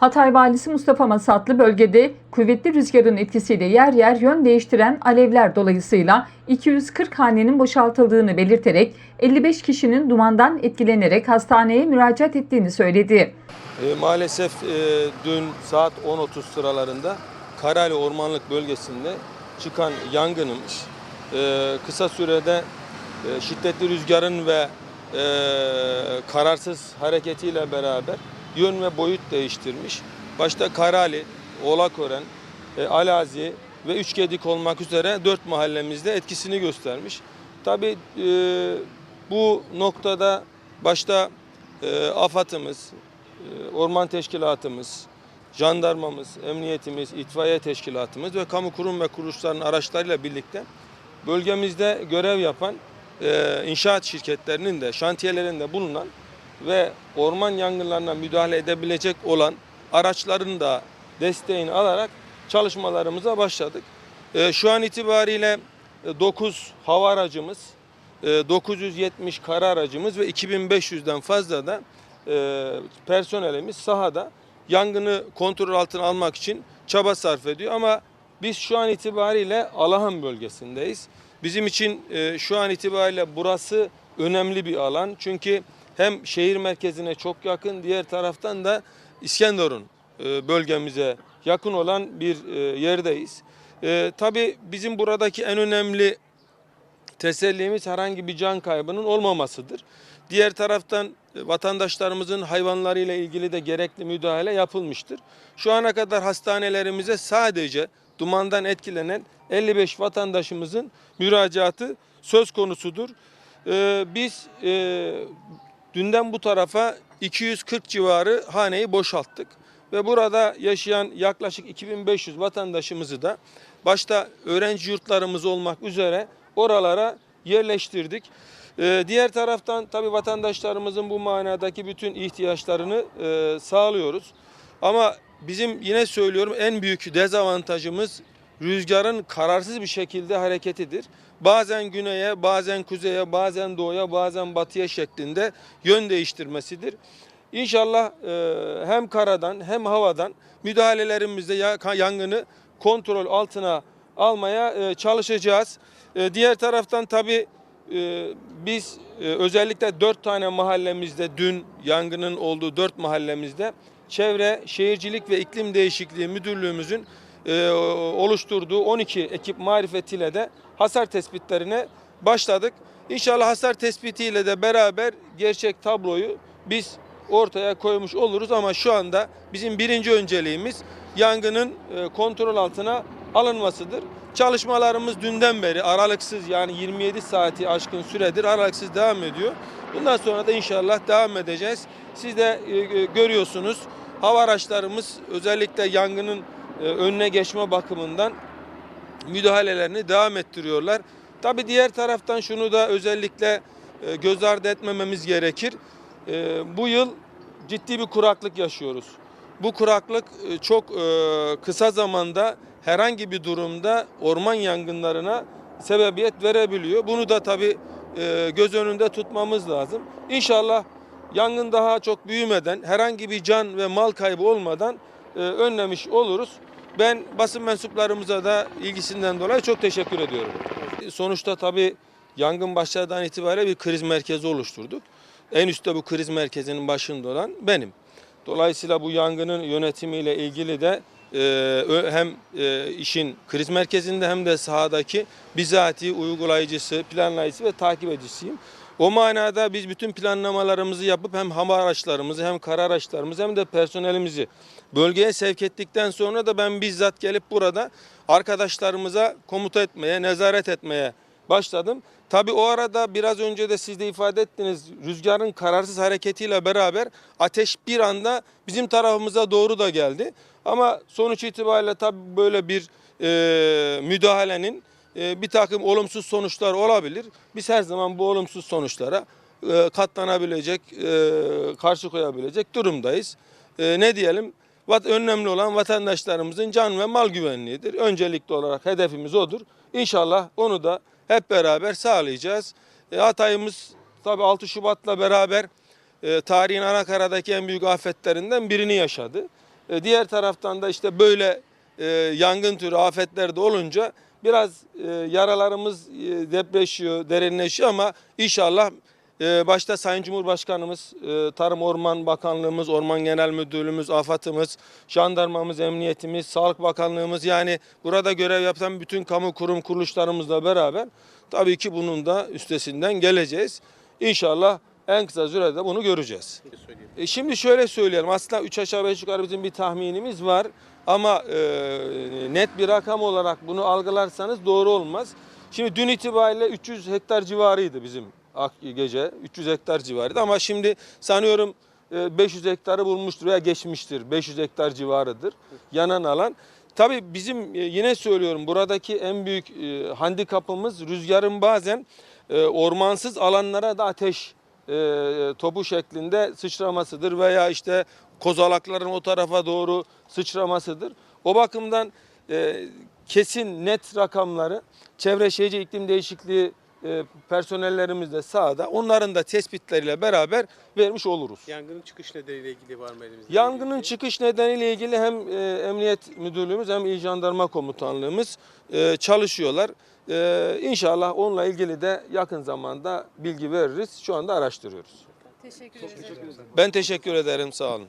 Hatay valisi Mustafa Masatlı bölgede kuvvetli rüzgarın etkisiyle yer yer yön değiştiren alevler dolayısıyla 240 hanenin boşaltıldığını belirterek 55 kişinin dumandan etkilenerek hastaneye müracaat ettiğini söyledi. E, maalesef e, dün saat 10.30 sıralarında Karali Ormanlık bölgesinde çıkan yangınımız e, kısa sürede e, şiddetli rüzgarın ve e, kararsız hareketiyle beraber yön ve boyut değiştirmiş. Başta Karali, Oğlakören, e, Alazi ve Üçgedik olmak üzere dört mahallemizde etkisini göstermiş. Tabii e, bu noktada başta e, AFAD'ımız, e, orman teşkilatımız, jandarmamız, emniyetimiz, itfaiye teşkilatımız ve kamu kurum ve kuruluşların araçlarıyla birlikte bölgemizde görev yapan e, inşaat şirketlerinin de şantiyelerinde bulunan ve orman yangınlarına müdahale edebilecek olan araçların da desteğini alarak çalışmalarımıza başladık. E, şu an itibariyle 9 hava aracımız, e, 970 kara aracımız ve 2500'den fazla da e, personelimiz sahada yangını kontrol altına almak için çaba sarf ediyor. Ama biz şu an itibariyle Alahan bölgesindeyiz. Bizim için e, şu an itibariyle burası önemli bir alan. Çünkü hem şehir merkezine çok yakın, diğer taraftan da İskenderun e, bölgemize yakın olan bir e, yerdeyiz. E, tabii bizim buradaki en önemli tesellimiz herhangi bir can kaybının olmamasıdır. Diğer taraftan vatandaşlarımızın hayvanlarıyla ilgili de gerekli müdahale yapılmıştır. Şu ana kadar hastanelerimize sadece dumandan etkilenen 55 vatandaşımızın müracaatı söz konusudur. Ee, biz e, dünden bu tarafa 240 civarı haneyi boşalttık ve burada yaşayan yaklaşık 2500 vatandaşımızı da başta öğrenci yurtlarımız olmak üzere oralara yerleştirdik. Ee, diğer taraftan tabii vatandaşlarımızın bu manadaki bütün ihtiyaçlarını e, sağlıyoruz. Ama bizim yine söylüyorum en büyük dezavantajımız rüzgarın kararsız bir şekilde hareketidir. Bazen güneye, bazen kuzeye, bazen doğuya, bazen batıya şeklinde yön değiştirmesidir. İnşallah e, hem karadan hem havadan müdahalelerimizde ya- yangını kontrol altına almaya e, çalışacağız. E, Diğer taraftan tabii e, biz e, özellikle dört tane mahallemizde dün yangının olduğu dört mahallemizde Çevre, Şehircilik ve İklim Değişikliği Müdürlüğümüzün e, oluşturduğu 12 ekip marifetiyle de hasar tespitlerine başladık. İnşallah hasar tespitiyle de beraber gerçek tabloyu biz ortaya koymuş oluruz ama şu anda bizim birinci önceliğimiz yangının e, kontrol altına alınmasıdır. Çalışmalarımız dünden beri aralıksız yani 27 saati aşkın süredir aralıksız devam ediyor. Bundan sonra da inşallah devam edeceğiz. Siz de e, görüyorsunuz hava araçlarımız özellikle yangının önüne geçme bakımından müdahalelerini devam ettiriyorlar. Tabi diğer taraftan şunu da özellikle e, göz ardı etmememiz gerekir. E, Bu yıl ciddi bir kuraklık yaşıyoruz. Bu kuraklık e, çok e, kısa zamanda herhangi bir durumda orman yangınlarına sebebiyet verebiliyor. Bunu da tabi göz önünde tutmamız lazım. İnşallah yangın daha çok büyümeden, herhangi bir can ve mal kaybı olmadan e, önlemiş oluruz. Ben basın mensuplarımıza da ilgisinden dolayı çok teşekkür ediyorum. Sonuçta tabii yangın başladığından itibaren bir kriz merkezi oluşturduk. En üstte bu kriz merkezinin başında olan benim. Dolayısıyla bu yangının yönetimiyle ilgili de e, hem e, işin kriz merkezinde hem de sahadaki bizatihi uygulayıcısı, planlayıcısı ve takip edicisiyim. O manada biz bütün planlamalarımızı yapıp hem hava araçlarımızı hem kara araçlarımızı hem de personelimizi bölgeye sevk ettikten sonra da ben bizzat gelip burada arkadaşlarımıza komuta etmeye, nezaret etmeye başladım. Tabii o arada biraz önce de siz de ifade ettiniz rüzgarın kararsız hareketiyle beraber ateş bir anda bizim tarafımıza doğru da geldi. Ama sonuç itibariyle tabii böyle bir e, müdahalenin bir takım olumsuz sonuçlar olabilir. Biz her zaman bu olumsuz sonuçlara e, katlanabilecek, e, karşı koyabilecek durumdayız. E, ne diyelim? Önemli olan vatandaşlarımızın can ve mal güvenliğidir. Öncelikli olarak hedefimiz odur. İnşallah onu da hep beraber sağlayacağız. Hatay'ımız tabii 6 Şubat'la beraber tarihin Anakara'daki en büyük afetlerinden birini yaşadı. Diğer taraftan da işte böyle yangın türü afetler de olunca biraz e, yaralarımız e, depreşiyor, derinleşiyor ama inşallah e, başta Sayın Cumhurbaşkanımız, e, Tarım Orman Bakanlığımız, Orman Genel Müdürlüğümüz, AFAD'ımız, Jandarmamız, Emniyetimiz, Sağlık Bakanlığımız yani burada görev yapan bütün kamu kurum kuruluşlarımızla beraber tabii ki bunun da üstesinden geleceğiz. İnşallah en kısa sürede bunu göreceğiz. E şimdi şöyle söyleyelim. Aslında 3 aşağı 5 yukarı bizim bir tahminimiz var. Ama e, net bir rakam olarak bunu algılarsanız doğru olmaz. Şimdi dün itibariyle 300 hektar civarıydı bizim gece. 300 hektar civarıydı ama şimdi sanıyorum e, 500 hektarı bulmuştur veya geçmiştir. 500 hektar civarıdır yanan alan. Tabii bizim e, yine söylüyorum buradaki en büyük e, handikapımız rüzgarın bazen e, ormansız alanlara da ateş e, topu şeklinde sıçramasıdır veya işte kozalakların o tarafa doğru sıçramasıdır. O bakımdan e, kesin net rakamları Çevre Şehircilik İklim Değişikliği e, personellerimiz de sahada onların da tespitleriyle beraber vermiş oluruz. Yangının çıkış nedeniyle ilgili var mı elimizde? Yangının çıkış nedeniyle ilgili hem e, Emniyet Müdürlüğümüz hem İl Jandarma Komutanlığımız e, çalışıyorlar. E, inşallah onunla ilgili de yakın zamanda bilgi veririz. Şu anda araştırıyoruz. Teşekkür ederim. Ben teşekkür ederim. Sağ olun.